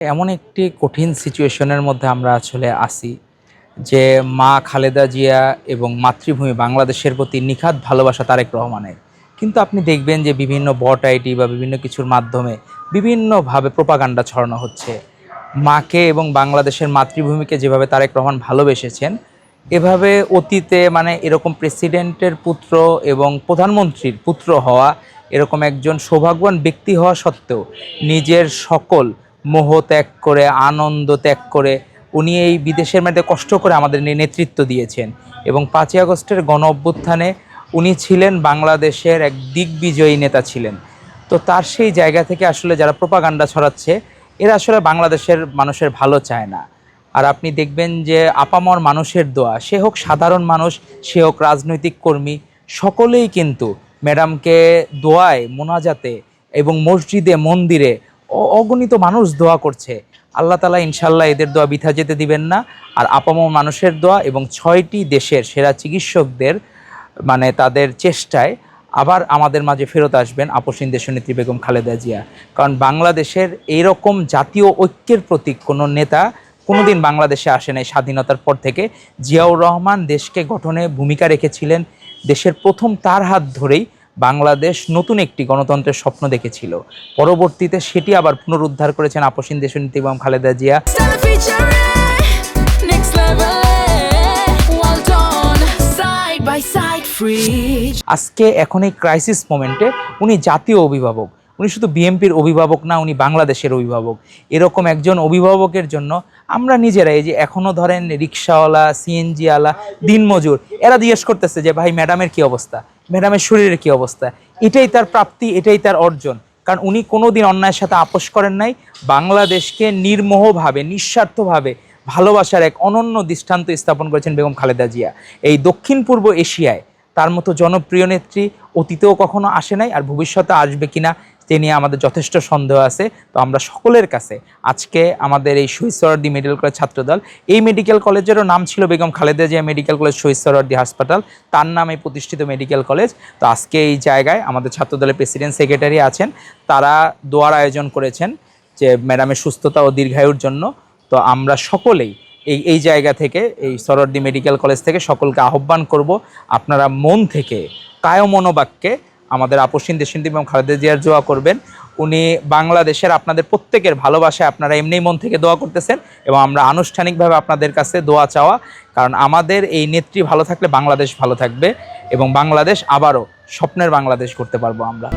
এমন একটি কঠিন সিচুয়েশনের মধ্যে আমরা আসলে আসি যে মা খালেদা জিয়া এবং মাতৃভূমি বাংলাদেশের প্রতি নিখাত ভালোবাসা তারেক রহমানের। কিন্তু আপনি দেখবেন যে বিভিন্ন বট আইটি বা বিভিন্ন কিছুর মাধ্যমে বিভিন্নভাবে প্রোপাগান্ডা ছড়ানো হচ্ছে। মাকে এবং বাংলাদেশের মাতৃভূমিকে যেভাবে তারেক রহমান ভালোবেসেছেন, এভাবে অতীতে মানে এরকম প্রেসিডেন্টের পুত্র এবং প্রধানমন্ত্রীর পুত্র হওয়া এরকম একজন সৌভাগ্যবান ব্যক্তি হওয়া সত্ত্বেও নিজের সকল মোহ ত্যাগ করে, আনন্দ ত্যাগ করে, উনি এই বিদেশের মধ্যে কষ্ট করে আমাদের নেতৃত্ব দিয়েছেন। এবং পাঁচই আগস্টের গণ অভ্যুত্থানে উনি ছিলেন বাংলাদেশের এক দিগ্বিজয়ী নেতা ছিলেন। তো তার সেই জায়গা থেকে আসলে যারা প্রোপাগান্ডা ছড়াচ্ছে, এরা আসলে বাংলাদেশের মানুষের ভালো চায় না। আর আপনি দেখবেন যে আপামর মানুষের দোয়া, সে হোক সাধারণ মানুষ, সে হোক রাজনৈতিক কর্মী, সকলেই কিন্তু ম্যাডামকে দোয়ায় মোনাজাতে এবং মসজিদে, মন্দিরে অগণিত মানুষ দোয়া করছে। আল্লাহ তালা ইনশাল্লাহ এদের দোয়া বিথা যেতে দিবেন না। আর আপামর মানুষের দোয়া এবং ছয়টি দেশের সেরা চিকিৎসকদের মানে তাদের চেষ্টায় আবার আমাদের মাঝে ফেরত আসবেন আপসীন দেশনেত্রী বেগম খালেদা জিয়া। কারণ বাংলাদেশের এইরকম জাতীয় ঐক্যের প্রতীক কোনো নেতা কোনোদিন বাংলাদেশে আসে নাই স্বাধীনতার পর থেকে। জিয়াউর রহমান দেশকে গঠনে ভূমিকা রেখেছিলেন। দেশের প্রথম তার হাত ধরেই বাংলাদেশ নতুন একটি গণতন্ত্রের স্বপ্ন দেখেছিল। পরবর্তীতে সেটি আবার পুনরুদ্ধার করেছেন আপসীন দেশনেত্রী বেগম খালেদা জিয়া। Side, free. আজকে এখন এই ক্রাইসিস মোমেন্টে উনি জাতীয় অভিভাবক। উনি শুধু বিএনপির অভিভাবক না উনি বাংলাদেশের অভিভাবক। এরকম একজন অভিভাবকের জন্য আমরা নিজেরা এই যে এখনও ধরেন রিক্সাওয়ালা সিএনজিওয়ালা দিনমজুর এরা জিজ্ঞেস করতেছে যে ভাই ম্যাডামের কি অবস্থা? ম্যাডামের শরীরের কি অবস্থা? এটাই তার প্রাপ্তি, এটাই তার অর্জন। কারণ উনি কোনো দিন অন্যায়ের সাথে আপোষ করেন নাই, বাংলাদেশকে নির্মোহভাবে, নিঃস্বার্থভাবে ভালোবাসার এক অনন্য দৃষ্টান্ত স্থাপন করেছেন বেগম খালেদা জিয়া। এই দক্ষিণ পূর্ব এশিয়ায় তার মতো জনপ্রিয় নেত্রী অতীতেও কখনো আসে নাই, আর ভবিষ্যতে আসবে কিনা তে নিয়ে আমাদের যথেষ্ট সন্দেহ আছে। তো আমরা সকলের কাছে আজকে আমাদের এই শহীদ সরার্দি মেডিকেল কলেজ ছাত্রদল, এই মেডিকেল কলেজেরও নাম ছিল বেগম খালেদা জিয়া মেডিকেল কলেজ শহীদ সরার্দি হাসপাতাল, তার নামে প্রতিষ্ঠিত মেডিকেল কলেজ। তো আজকে এই জায়গায় আমাদের ছাত্রদলের প্রেসিডেন্ট সেক্রেটারি আছেন, তারা দোয়ার আয়োজন করেছেন যে ম্যাডামের সুস্থতা ও দীর্ঘায়ুর জন্য। তো আমরা সকলেই এই এই জায়গা থেকে, এই সরদ্দি মেডিকেল কলেজ থেকে সকলকে আহ্বান করব, আপনারা মন থেকে কায় মনোবাক্যে আমাদের আপসিন দেশিন্দীপ এবং খালেদা জিয়ার জোয়া করবেন। উনি বাংলাদেশের আপনাদের প্রত্যেকের ভালোবাসায় আপনারা এমনি মন থেকে দোয়া করতেছেন এবং আমরা আনুষ্ঠানিকভাবে আপনাদের কাছে দোয়া চাওয়া, কারণ আমাদের এই নেত্রী ভালো থাকলে বাংলাদেশ ভালো থাকবে এবং বাংলাদেশ আবারও স্বপ্নের বাংলাদেশ করতে পারব আমরা।